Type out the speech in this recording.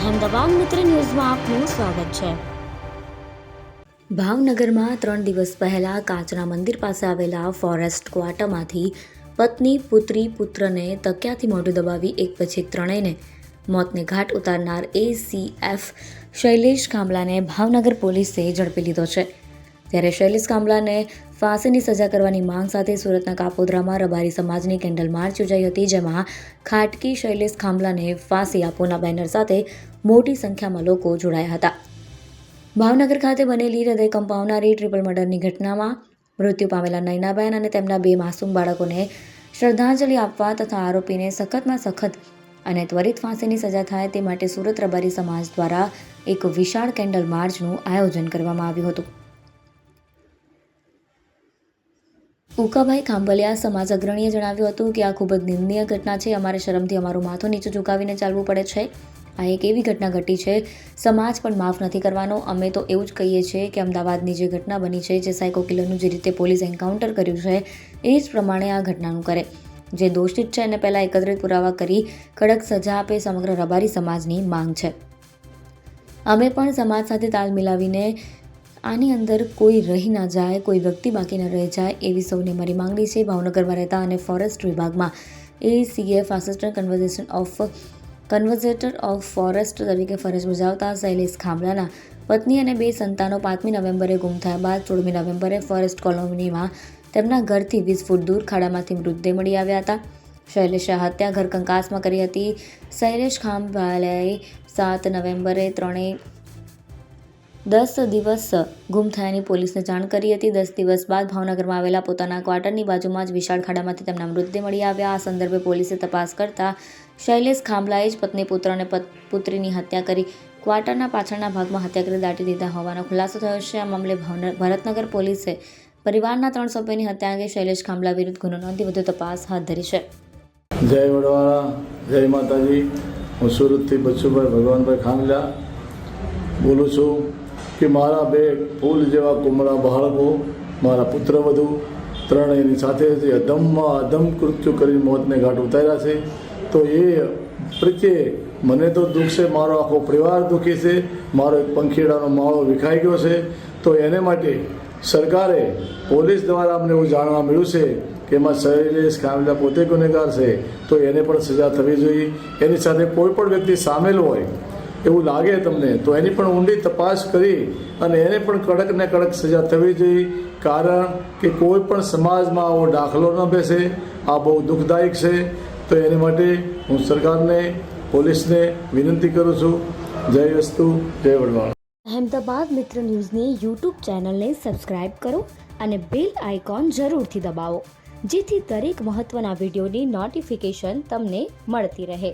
અહેમદાબાદ મિત્ર ન્યૂઝમાં આપનું સ્વાગત છે. ભાવનગરમાં ત્રણ દિવસ પહેલા કાચના મંદિર પાસે આવેલા ફોરેસ્ટ ક્વાર્ટરમાંથી પત્ની, પુત્રી, પુત્રને તકિયાથી મોઢું દબાવી એક પછી ત્રણેયને મોતને ઘાટ ઉતારનાર એસીએફ શૈલેષ કામલાને ભાવનગર પોલીસે ઝડપી લીધો છે. ત્યારે શૈલેષ કામલાને ફાંસીની સજા કરવાની માંગ સાથે સુરતના કાપોદ્રામાં રબારી સમાજની કેન્ડલ માર્ચ યોજાઈ હતી, જેમાં ખાટકી શૈલેષ ખાંભલાને ફાંસી આપોના બેનર સાથે મોટી સંખ્યામાં લોકો જોડાયા હતા. ભાવનગર ખાતે બનેલી હૃદય કંપાવનારી ટ્રિપલ મર્ડરની ઘટનામાં મૃત્યુ પામેલા નયનાબેન અને તેમના બે માસૂમ બાળકોને શ્રદ્ધાંજલિ આપવા તથા આરોપીને સખતમાં સખત અને ત્વરિત ફાંસીની સજા થાય તે માટે સુરત રબારી સમાજ દ્વારા એક વિશાળ કેન્ડલ માર્ચનું આયોજન કરવામાં આવ્યું હતું. ઉકાભાઈ ખાંભલિયા સમાજ અગ્રણીએ જણાવ્યું હતું કે આ ખૂબ જ નિંદનીય ઘટના છે. અમારે શરમથી અમારું માથું નીચું ઝુકાવીને ચાલવું પડે છે. આ એક એવી ઘટના ઘટી છે, સમાજ પણ માફ નથી કરવાનો. અમે તો એવું જ કહીએ છીએ કે અમદાવાદની જે ઘટના બની છે, જે સાયકો કિલરનું જે રીતે પોલીસ એન્કાઉન્ટર કર્યું છે, એ જ પ્રમાણે આ ઘટનાનું કરે. જે દોષિત છે, એને પહેલાં એકત્રિત પુરાવા કરી કડક સજા આપે સમગ્ર રબારી સમાજની માંગ છે. અમે પણ સમાજ સાથે તાલ મિલાવીને આની અંદર કોઈ રહી ના જાય, કોઈ વ્યક્તિ બાકી ન રહી જાય એવી સૌની મારી માંગણી છે ભાવનગરમાં રહેતા અને ફોરેસ્ટ વિભાગમાં. ACF assistant conservation of conservator of forest તરીકે ફરજ બજાવતા શૈલેષ ખામલાના પત્ની અને બે સંતાનો પાંચમી નવેમ્બરે ગુમ થયા બાદ સોળમી નવેમ્બરે ફોરેસ્ટ કોલોનીમાં તેમના ઘરથી વીસ ફૂટ દૂર ખાડામાંથી મૃતદેહ મળી આવ્યા હતા. શૈલેષે હત્યા ઘર કંકાસમાં કરી હતી. શૈલેષ ખાંભાલાએ સાત નવેમ્બરે ત્રણેય દસ દિવસ ગુમ થયાની પોલીસને જાણ કરી હતી. દસ દિવસ બાદ ભાવનગરમાં આવેલા પોતાના ક્વાર્ટરની બાજુમાં જ વિશાળ ખાડામાંથી તેમના મૃતદેહ મળી આવ્યા. આ સંદર્ભે પોલીસે તપાસ કરતા શૈલેષ ખાંભલાએ જ પત્ની, પુત્ર અને પત- પુત્રીની હત્યા કરી ક્વાર્ટરના પાછળના ભાગમાં હત્યા કરી દાટી દીધા હોવાનો ખુલાસો થયો છે. આ મામલે ભરતનગર પોલીસે પરિવારના ત્રણ સભ્યોની હત્યા અંગે શૈલેષ ખાંભલા વિરુદ્ધ ગુનો નોંધી વધુ તપાસ હાથ ધરી છે. જય વડવાળા, જય માતાજી. હું સુરતથી બચ્ચુભાઈ ભગવાનભાઈ ખાંભલા બોલું છું. કે મારા બે ફૂલ જેવા કુમળા બાળકો, મારા પુત્રવધુ ત્રણેયની સાથે જે અધમમાં અધમ કૃત્યુ કરી મોતને ઘાટ ઉતાર્યા છે. તો એ પ્રત્યે મને તો દુઃખ છે, મારો આખો પરિવાર દુઃખી છે, મારો એક પંખીડાનો માળો વિખાઈ ગયો છે. તો એને માટે સરકારે પોલીસ દ્વારા અમને એવું જાણવા મળ્યું છે કે એમાં શૈલેષ કામલા પોતે ગુનેગાર છે. તો એને પણ સજા થવી જોઈએ. એની સાથે કોઈ પણ વ્યક્તિ સામેલ હોય એવું લાગે તમને? તો એની પણ ઊંડી તપાસ કરી અને એને પણ કડક ને કડક સજા થવી જોઈએ, કારણ કે કોઈ પણ સમાજમાં આવો દાખલો ન બેસે. આ બહુ દુઃખદાયક છે. તો એની માટે હું સરકારને, પોલીસને વિનંતી કરું છું. જય વસ્તુ, જય વડવાણ. અહેમદાબાદ મિત્ર ન્યૂઝની યુટ્યુબ ચેનલને સબસ્ક્રાઇબ કરો અને બેલ આઇકોન જરૂરથી દબાવો, જેથી દરેક મહત્ત્વના વિડીયોની નોટિફિકેશન તમને મળતી રહે.